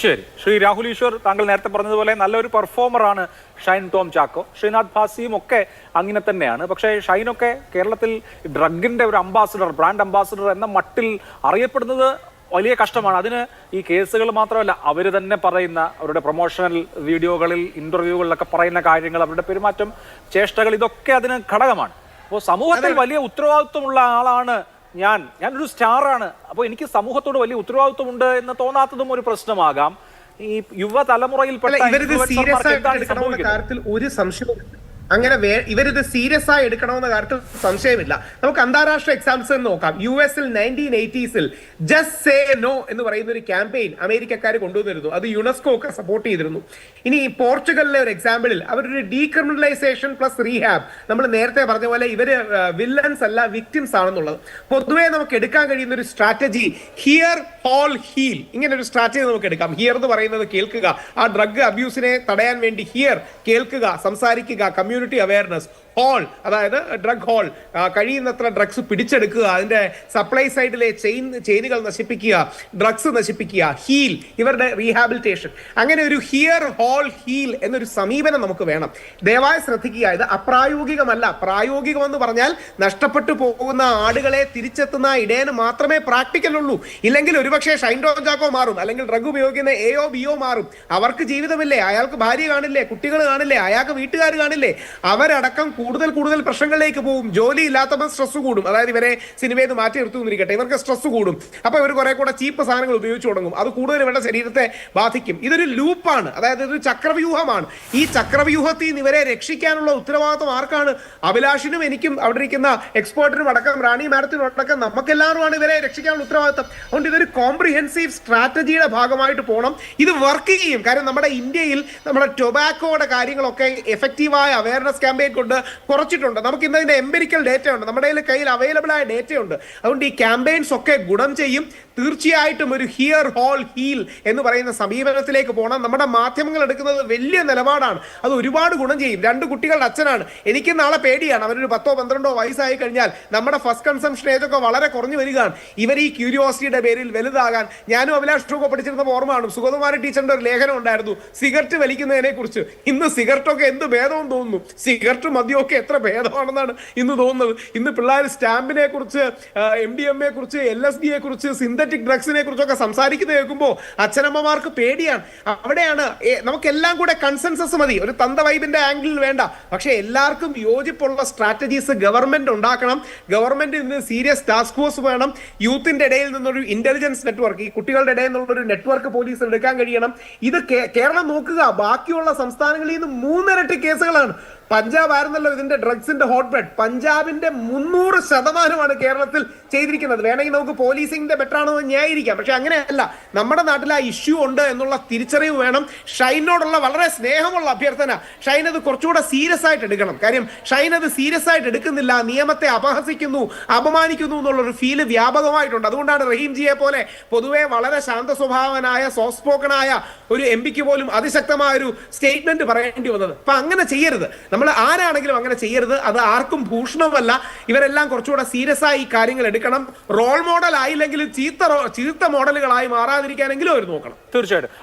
ശരി ശ്രീ രാഹുൽ ഈശ്വർ താങ്കൾ നേരത്തെ പറഞ്ഞതുപോലെ നല്ലൊരു പെർഫോമറാണ് ഷൈൻ ടോം ചാക്കോ. ശ്രീനാഥ് ഭാസിയും ഒക്കെ അങ്ങനെ തന്നെയാണ്. പക്ഷേ ഷൈനൊക്കെ കേരളത്തിൽ ഡ്രഗിന്റെ ഒരു അംബാസിഡർ ബ്രാൻഡ് അംബാസിഡർ എന്ന മട്ടിൽ അറിയപ്പെടുന്നത് വലിയ കഷ്ടമാണ്. അതിന് ഈ കേസുകൾ മാത്രമല്ല അവർ തന്നെ പറയുന്ന അവരുടെ പ്രൊമോഷണൽ വീഡിയോകളിൽ ഇന്റർവ്യൂകളിലൊക്കെ പറയുന്ന കാര്യങ്ങൾ അവരുടെ പെരുമാറ്റം ചേഷ്ടകൾ ഇതൊക്കെ അതിന് ഘടകമാണ്. അപ്പോൾ സമൂഹത്തിൽ വലിയ ഉത്തരവാദിത്വമുള്ള ആളാണ് ഞാൻ ഞാനൊരു സ്റ്റാറാണ്. അപ്പോൾ എനിക്ക് സമൂഹത്തോട് വലിയ ഉത്തരവാദിത്വമുണ്ട് എന്ന് തോന്നാത്തതും ഒരു പ്രശ്നമാകാം. ഈ യുവതലമുറയിൽപ്പെട്ട കാര്യത്തിൽ ഒരു സംശയവും അങ്ങനെ വേ ഇവരിത് സീരിയസ് ആയി എടുക്കണമെന്ന കാര്യത്തിൽ സംശയമില്ല. നമുക്ക് അന്താരാഷ്ട്ര എക്സാംസ് നോക്കാം. യു എസിൽ നയന്റീൻ എയ്റ്റീസിൽ ജസ്റ്റ് സേ നോ എന്ന് പറയുന്ന ഒരു ക്യാമ്പയിൻ അമേരിക്കക്കാർ കൊണ്ടുവന്നിരുന്നു. അത് യുനെസ്കോ ഒക്കെ സപ്പോർട്ട് ചെയ്തിരുന്നു. ഇനി പോർച്ചുഗലിലെ ഒരു എക്സാമ്പിളിൽ അവരൊരു ഡീക്രിമിനലൈസേഷൻ പ്ലസ് റീഹാബ് നമ്മൾ നേരത്തെ പറഞ്ഞ പോലെ ഇവർ വില്ലൻസ് അല്ല വിക്ടിംസ് ആണെന്നുള്ളത്. പൊതുവെ നമുക്ക് എടുക്കാൻ കഴിയുന്ന ഒരു സ്ട്രാറ്റജി ഹിയർ ഹോൾ ഹീൽ ഇങ്ങനെ ഒരു സ്ട്രാറ്റജി നമുക്ക് എടുക്കാം. ഹിയർ എന്ന് പറയുന്നത് കേൾക്കുക. ആ ഡ്രഗ് അബ്യൂസിനെ തടയാൻ വേണ്ടി ഹിയർ കേൾക്കുക സംസാരിക്കുക കമ്മ്യൂണിറ്റി അവയർനെസ് ഹോൾ അതായത് ഡ്രഗ് ഹോൾ കഴിയുന്നത്ര ഡ്രഗ്സ് പിടിച്ചെടുക്കുക അതിന്റെ സപ്ലൈ സൈഡിലെ ചെയിൻ ചെയിനുകൾ നശിപ്പിക്കുക ഡ്രഗ്സ് നശിപ്പിക്കുക ഹീൽ ഇവരുടെ റീഹാബിലിറ്റേഷൻ അങ്ങനെ ഒരു ഹിയർ ഹോൾ ഹീൽ എന്നൊരു സമീപനം നമുക്ക് വേണം. ദയവായി ശ്രദ്ധിക്കുക ഇത് അപ്രായോഗികമല്ല. പ്രായോഗികമെന്ന് പറഞ്ഞാൽ നഷ്ടപ്പെട്ടു പോകുന്ന ആടുകളെ തിരിച്ചെത്തുന്ന ഇടയന് മാത്രമേ പ്രാക്ടിക്കൽ ഉള്ളൂ ഇല്ലെങ്കിൽ ഒരുപക്ഷെ ഷൈൻഡോജാക്കോ മാറും അല്ലെങ്കിൽ ഡ്രഗ് ഉപയോഗിക്കുന്ന എയോ ബിയോ മാറും. അവർക്ക് ജീവിതമില്ലേ? അയാൾക്ക് ഭാര്യ കാണില്ലേ? കുട്ടികൾ കാണില്ലേ? അയാൾക്ക് വീട്ടുകാർ കാണില്ലേ? അവരടക്കം കൂടുതൽ കൂടുതൽ പ്രശ്നങ്ങളിലേക്ക് പോകും. ജോലി ഇല്ലാത്തപ്പോൾ സ്ട്രെസ് കൂടും. അതായത് ഇവരെ സിനിമയിൽ നിന്ന് മാറ്റി നിർത്തുന്നിരിക്കട്ടെ ഇവർക്ക് സ്ട്രെസ് കൂടും. അപ്പോൾ ഇവർ കുറെ കൂടെ ചീപ്പ് സാധനങ്ങൾ ഉപയോഗിച്ചു തുടങ്ങും. അത് കൂടുതൽ ഇവരുടെ ശരീരത്തെ ബാധിക്കും. ഇതൊരു ലൂപ്പാണ് അതായത് ഇതൊരു ചക്രവ്യൂഹമാണ്. ഈ ചക്രവ്യൂഹത്തിൽ നിന്ന് ഇവരെ രക്ഷിക്കാനുള്ള ഉത്തരവാദിത്വം ആർക്കാണ്? അഭിലാഷിനും എനിക്കും അവിടെ ഇരിക്കുന്ന എക്സ്പേർട്ടിനും അടക്കം റാണി മാഡത്തിനും അടക്കം നമുക്കെല്ലാവരുമാണ് ഇവരെ രക്ഷിക്കാനുള്ള ഉത്തരവാദിത്വം. അതുകൊണ്ട് ഇതൊരു കോംപ്രിഹെൻസീവ് സ്ട്രാറ്റജിയുടെ ഭാഗമായിട്ട് പോകണം ഇത് വർക്ക് ചെയ്യും. കാരണം നമ്മുടെ ഇന്ത്യയിൽ നമ്മുടെ ടൊബാക്കോയുടെ കാര്യങ്ങളൊക്കെ എഫക്റ്റീവായ അവയർനെസ് ക്യാമ്പയിൻ കൊണ്ട് കുറച്ചിട്ടുണ്ട്. നമുക്ക് ഇന്ന് അതിന്റെ എംപെരിക്കൽ ഡേറ്റ ഉണ്ട്. നമ്മുടെ കയ്യിൽ കയ്യിൽ അവൈലബിൾ ആയ ഡേറ്റ ഉണ്ട്. അതുകൊണ്ട് ഈ ക്യാമ്പയിൻസ് ഒക്കെ ഗുണം ചെയ്യും. തീർച്ചയായിട്ടും ഒരു ഹിയർ ഹോൾ ഹീൽ എന്ന് പറയുന്ന സമീപനത്തിലേക്ക് പോകണം നമ്മുടെ മാധ്യമങ്ങൾ എടുക്കുന്നത് വലിയ നിലപാടാണ്. അത് ഒരുപാട് ഗുണം ചെയ്യും. രണ്ട് കുട്ടികളുടെ അച്ഛനാണ്. എനിക്ക് നാളെ പേടിയാണ്. അവരൊരു പത്തോ പന്ത്രണ്ടോ വയസ്സായി കഴിഞ്ഞാൽ നമ്മുടെ ഫസ്റ്റ് കൺസംഷൻ ഏജ് ഒക്കെ വളരെ കുറഞ്ഞു വരികയാണ്. ഇവർ ഈ ക്യൂരിയോസിറ്റിയുടെ പേരിൽ വലുതാകാൻ. ഞാനും അഭിലാഷ് പഠിച്ചിരുന്ന ഓർമ്മയാണ് സുഗതകുമാരി ടീച്ചറിന്റെ ഒരു ലേഖനം ഉണ്ടായിരുന്നു. സിഗരറ്റ് വലിക്കുന്നതിനെ കുറിച്ച് ഇന്ന് സിഗരറ്റൊക്കെ എന്ത് ഭേദവും തോന്നുന്നു. സിഗരറ്റ് മദ്യമൊക്കെ എത്ര ഭേദമാണെന്നാണ് ഇന്ന് തോന്നുന്നത്. ഇന്ന് പിള്ളേർ സ്റ്റാമ്പിനെ കുറിച്ച് എം ഡി എം എ കുറിച്ച് എൽ എസ് ഡിയെ കുറിച്ച് സിന്തറ്റിക് ഡ്രഗ്സിനെ കുറിച്ചൊക്കെ സംസാരിക്കുന്നത് കേൾക്കുമ്പോൾ അച്ഛനമ്മമാർക്ക് പേടിയാണ്. അവിടെയാണ് നമുക്കെല്ലാം കൂടെ കൺസെൻസസ് മതി. ഒരു തന്ത വൈബിന്റെ ആംഗിളിൽ വേണ്ട. പക്ഷെ എല്ലാവർക്കും യോജിപ്പുള്ള സ്ട്രാറ്റജീസ് ഗവൺമെന്റ് ഉണ്ടാക്കണം. ഗവൺമെന്റ് ഇന്ന് സീരിയസ് ടാസ്ക് ഫോഴ്സ് വേണം. യൂത്തിന്റെ ഇടയിൽ നിന്നൊരു ഇന്റലിജൻസ് നെറ്റ്വർക്ക് ഈ കുട്ടികളുടെ ഇടയിൽ നിന്നുള്ളൊരു നെറ്റ്വർക്ക് പോലീസ് എടുക്കാൻ കഴിയണം. ഇത് കേരളം നോക്കുക. ബാക്കിയുള്ള സംസ്ഥാനങ്ങളിൽ നിന്ന് മൂന്നിരട്ടി കേസുകളാണ്. പഞ്ചാബ് ആയിരുന്നല്ലോ ഇതിന്റെ ഡ്രഗ്സിന്റെ ഹോട്ട് ബെഡ് പഞ്ചാബിന്റെ മുന്നൂറ് ശതമാനമാണ് കേരളത്തിൽ ചെയ്തിരിക്കുന്നത്. വേണമെങ്കിൽ നമുക്ക് പോലീസിംഗിന്റെ ബെറ്റർ ആണെന്ന് ന്യായീകരിക്കാം. പക്ഷെ അങ്ങനെയല്ല. നമ്മുടെ നാട്ടിൽ ആ ഇഷ്യൂ ഉണ്ട് എന്നുള്ള തിരിച്ചറിവ് വേണം. ഷൈനോടുള്ള വളരെ സ്നേഹമുള്ള അഭ്യർത്ഥന. ഷൈൻ അത് കുറച്ചുകൂടെ സീരിയസ് ആയിട്ട് എടുക്കണം. കാര്യം ഷൈൻ അത് സീരിയസ് ആയിട്ട് എടുക്കുന്നില്ല. നിയമത്തെ അപഹസിക്കുന്നു അപമാനിക്കുന്നു എന്നുള്ള ഒരു ഫീൽ വ്യാപകമായിട്ടുണ്ട്. അതുകൊണ്ടാണ് റഹീംജിയെ പോലെ പൊതുവെ വളരെ ശാന്ത സ്വഭാവനായ സോഫ്റ്റ് സ്പോക്കണായ ഒരു എം പിക്ക് പോലും അതിശക്തമായ ഒരു സ്റ്റേറ്റ്മെന്റ് പറയേണ്ടി വന്നത്. അപ്പൊ അങ്ങനെ ചെയ്യരുത്. നമ്മൾ ആരാണെങ്കിലും അങ്ങനെ ചെയ്യരുത്. അത് ആർക്കും ഭൂഷണമല്ല. ഇവരെല്ലാം കുറച്ചുകൂടെ സീരിയസ് ആയി കാര്യങ്ങൾ എടുക്കണം. റോൾ മോഡൽ ആയില്ലെങ്കിൽ ചീത്ത ചീത്ത മോഡലുകളായി മാറാതിരിക്കാനെങ്കിലും അവർ നോക്കണം. തീർച്ചയായിട്ടും.